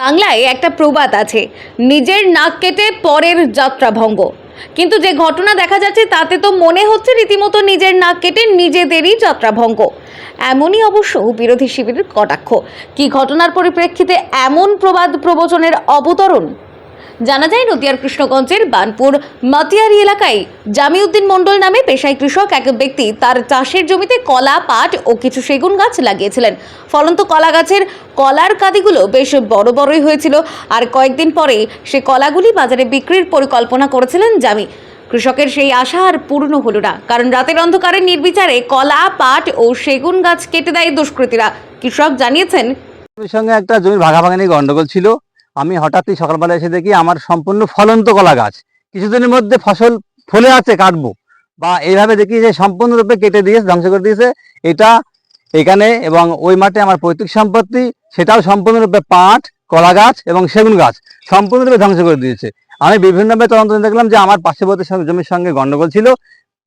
বাংলায় একটা প্রবাদ আছে, নিজের নাক কেটে পরের যাত্রা ভঙ্গ। কিন্তু যে ঘটনা দেখা যাচ্ছে তাতে তো মনে হচ্ছে রীতিমতো নিজের নাক কেটে নিজেদেরই যাত্রা ভঙ্গ। এমনই অবশ্য বিরোধী শিবিরের কটাক্ষ। কি ঘটনার পরিপ্রেক্ষিতে এমন প্রবাদ প্রবচনের অবতরণ জানা যায়, নদিয়ার কৃষ্ণগঞ্জের বানপুর মাতিয়ারি এলাকায় জামিউদ্দিন মণ্ডল নামে পেশায় কৃষক এক ব্যক্তি তার চাষের জমিতে কলা, পাট ও কিছু সেগুন গাছ লাগিয়েছিলেন। ফলন্ত কলা গাছের কলার কাদিগুলো বেশ বড় বড়ই হয়েছিল আর কয়েকদিন পরে সে কলাগুলি বাজারে বিক্রির পরিকল্পনা করেছিলেন জামি। কৃষকের সেই আশা আর পূর্ণ হলো না, কারণ রাতের অন্ধকারে নির্বিচারে কলা, পাট ও সেগুন গাছ কেটে দেয় দুষ্কৃতীরা। কৃষক জানিয়েছেন সঙ্গে একটা জমির ভাগাভাগি গন্ডগোল ছিল। আমি হঠাৎই সকালবেলা এসে দেখি আমার সম্পূর্ণ ফলন্ত কলা গাছ। কিছুদিনের মধ্যে ফসল ফলে আছে, কাটবো। বা এইভাবে দেখি যে সম্পূর্ণরূপে কেটে দিয়েছে, ধ্বংস করে দিয়েছে। এটা এখানে এবং ওই মাঠে আমার পৈতৃক সম্পত্তি, সেটাও সম্পূর্ণরূপে পাট, কলা গাছ এবং সেগুন গাছ সম্পূর্ণরূপে ধ্বংস করে দিয়েছে। আমি বিভিন্নভাবে তদন্ত দেখলাম যে আমার পার্শ্ববর্তী জমির সঙ্গে গণ্ডগোল ছিল।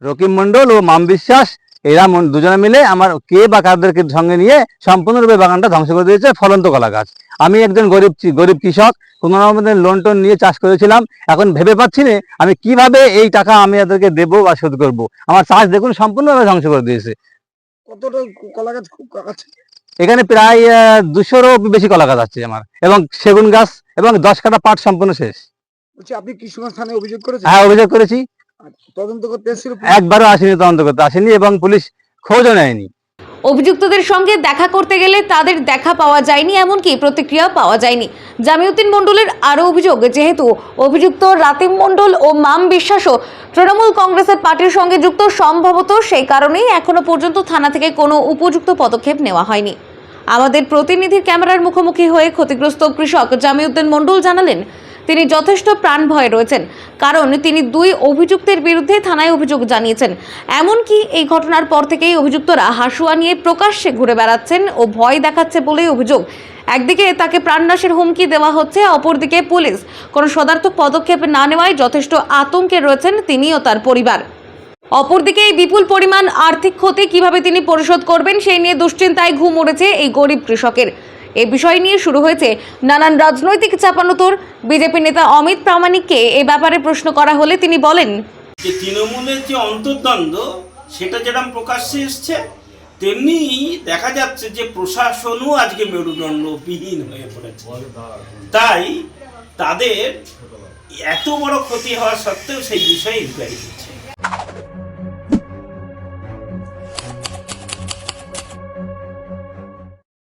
রকিম মণ্ডল ও মাম বিশ্বাস, এরা দুজনে মিলে আমার কে বা কাদেরকে সঙ্গে নিয়ে সম্পূর্ণরূপে বাগানটা ধ্বংস করে দিয়েছে, ফলন্ত কলা গাছ। আমি একজন গরিব গরিব কৃষক কোনো রকমের লোন টোন নিয়ে চাষ করেছিলাম। এখন ভেবে পাচ্ছি না আমি কীভাবে এই টাকা আমি এদেরকে দেবো বা শোধ করব। আমার চাষ দেখুন সম্পূর্ণভাবে ধ্বংস করে দিয়েছে। কতটা কলা গাছ আছে এখানে প্রায় দুশোরও বেশি কলা গাছ আছে আমার। এবং সেগুন গাছ এবং দশ কাটা পাট সম্পূর্ণ শেষ। বলছি আপনি কৃষ্ণগঞ্জ থানায় অভিযোগ করেছেন? হ্যাঁ অভিযোগ করেছি। আচ্ছা, তদন্ত করতে এসেছিল একবারও আসেনি তদন্ত করতে আসেনি এবং পুলিশ খোঁজও নেয়নি। অভিযুক্তদের সঙ্গে দেখা করতে গেলে তাদের দেখা পাওয়া যায়নি, এমনকি প্রতিক্রিয়া পাওয়া যায়নি। জামিউদ্দিন মণ্ডলের আরও অভিযোগ, যেহেতু অভিযুক্ত রাতিম মণ্ডল ও মাম বিশ্বাসও তৃণমূল কংগ্রেসের পার্টির সঙ্গে যুক্ত, সম্ভবত সেই কারণেই এখনও পর্যন্ত থানা থেকে কোনো উপযুক্ত পদক্ষেপ নেওয়া হয়নি। আমাদের প্রতিনিধির ক্যামেরার মুখোমুখি হয়ে ক্ষতিগ্রস্ত কৃষক জামিউদ্দিন মণ্ডল জানালেন তিনি যথেষ্ট প্রাণ ভয়ে রয়েছেন, কারণ তিনি দুই অভিযুক্তের বিরুদ্ধে থানায় অভিযোগ জানিয়েছেন। এমনকি এই ঘটনার পর থেকেই অভিযুক্তরা হাসুয়া নিয়ে প্রকাশ্যে ঘুরে বেড়াচ্ছেন ও ভয় দেখাচ্ছে বলেই অভিযোগ। একদিকে তাকে প্রাণনাশের হুমকি দেওয়া হচ্ছে, অপরদিকে পুলিশ। কোনো সদার্থক পদক্ষেপ না নেওয়ায় যথেষ্ট আতঙ্কে রয়েছেন তিনি ও তার পরিবার। অপরদিকে এই বিপুল পরিমাণ আর্থিক ক্ষতি কীভাবে তিনি পরিশোধ করবেন, সেই নিয়ে দুশ্চিন্তায় ঘুম উড়েছে এই গরিব কৃষকের। এই বিষয় নিয়ে শুরু হয়েছে নানান রাজনৈতিক চাপানোতর। বিজেপি নেতা অমিত প্রামাণিককে এই ব্যাপারে প্রশ্ন করা হলে তিনি বলেন, যে তৃণমূলের যে অন্তর্দ্বন্দ্ব, সেটা যেরকম প্রকাশ্যে এসছে, তেমনি দেখা যাচ্ছে যে প্রশাসনও আজকে মেরুদণ্ডবিহীন হয়ে পড়েছে। তাই তাদের এত বড় ক্ষতি হওয়া সত্ত্বেও সেই বিষয়ে ইনকোয়ারি হচ্ছে